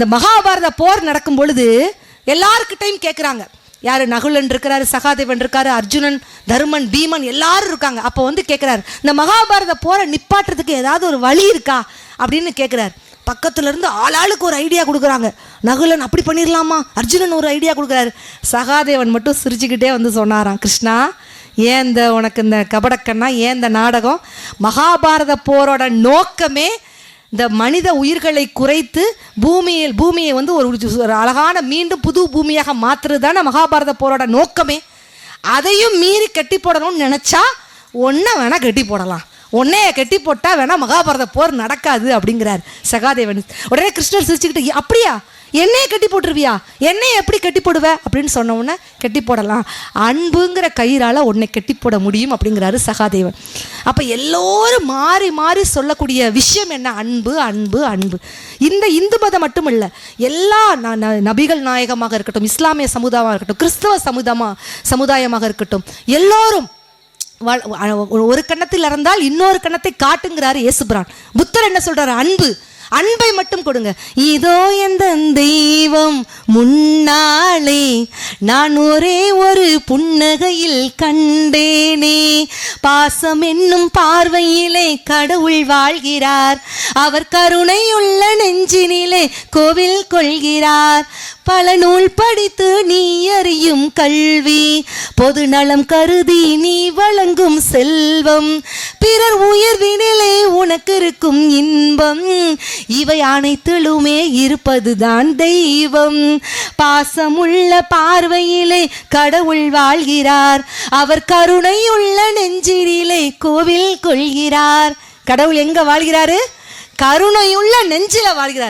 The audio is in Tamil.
அந்த மகாபாரத போர் நடக்கும் பொழுது எல்லாருக்கிட்டையும் கேட்குறாங்க யார் நகுலன் இருக்கிறாரு சகாதேவன் இருக்காரு அர்ஜுனன் தருமன் பீமன் எல்லாரும் இருக்காங்க. அப்போ வந்து கேட்குறாரு இந்த மகாபாரத போரை நிப்பாட்டுறதுக்கு ஏதாவது ஒரு வழி இருக்கா? அப்படின்னு கேட்குறாரு பக்கத்துல இருந்து ஆளாளுக்கு ஒரு ஐடியா கொடுக்குறாங்க. நகுலன் அப்படி பண்ணிடலாமா அர்ஜுனன் ஒரு ஐடியா கொடுக்குறாரு. சகாதேவன் மட்டும் சிரிச்சுக்கிட்டே வந்து சொன்னாராம் கிருஷ்ணா ஏன் இந்த உனக்கு இந்த கபடக்கண்ணா ஏன் இந்த நாடகம்? மகாபாரத போரோட நோக்கமே இந்த மனித உயிர்களை குறைத்து பூமியில் பூமியை வந்து ஒரு அழகான மீண்டும் புது பூமியாக மாற்றுறது தானே மகாபாரத போரோட நோக்கமே. அதையும் மீறி கட்டி போடணும்னு நினச்சா ஒன்றை வேணால் கட்டி போடலாம். ஒன்னைய கட்டி போட்டால் வேணால் மகாபாரத போர் நடக்காது அப்படிங்கிறார் சகாதேவன். உடனே கிருஷ்ணர் சிரிச்சுக்கிட்டு அப்படியா? என்னையே கட்டி போட்டுருவியா? என்னையை எப்படி கட்டி போடுவ? அப்படின்னு சொன்ன உடனே கட்டி போடலாம். அன்புங்கிற கயிறால் உன்னை கட்டி போட முடியும் அப்படிங்கிறாரு சகாதேவன். அப்போ எல்லோரும் மாறி மாறி சொல்லக்கூடிய விஷயம் என்ன? அன்பு அன்பு அன்பு. இந்த இந்து மதம் மட்டும் இல்லை எல்லா ந- நபிகள் நாயகமாக இருக்கட்டும் இஸ்லாமிய சமுதாயமாக இருக்கட்டும் கிறிஸ்தவ சமுதாயமா சமுதாயமாக இருக்கட்டும் எல்லோரும் ஒரு கண்ணத்தில் இறந்தால் இன்னொரு கண்ணத்தை காட்டுங்கிறாரு இயேசுபிரான் புத்தர் என்ன சொல்றாரு? அன்பு. அன்பை மட்டும் கொடுங்க. இதோ எந்த தெய்வம் முன்னாலே நான் ஒரே ஒரு புன்னகையில் கண்டேனே. பாசம் என்னும் பார்வையிலே கடவுள் வாழ்கிறார். அவர் கருணையுள்ள நெஞ்சினிலே கோவில் கொள்கிறார். பல நூல் படித்து நீ அறியும் கல்வி பொது நலம் கருதி நீ வழங்கும் செல்வம். பிறர் உயர்வினிலே உனக்கு இருக்கும் இன்பம். இவை அனைத்திலுமே இருப்பதுதான் தெய்வம். பாசமுள்ள பார்வையிலே கடவுள் வாழ்கிறார். அவர் கருணையுள்ள நெஞ்சிலே கோவில் கொள்கிறார். கடவுள் எங்க வாழ்கிறாரு? கருணையுள்ள நெஞ்சில வாழ்கிறார்.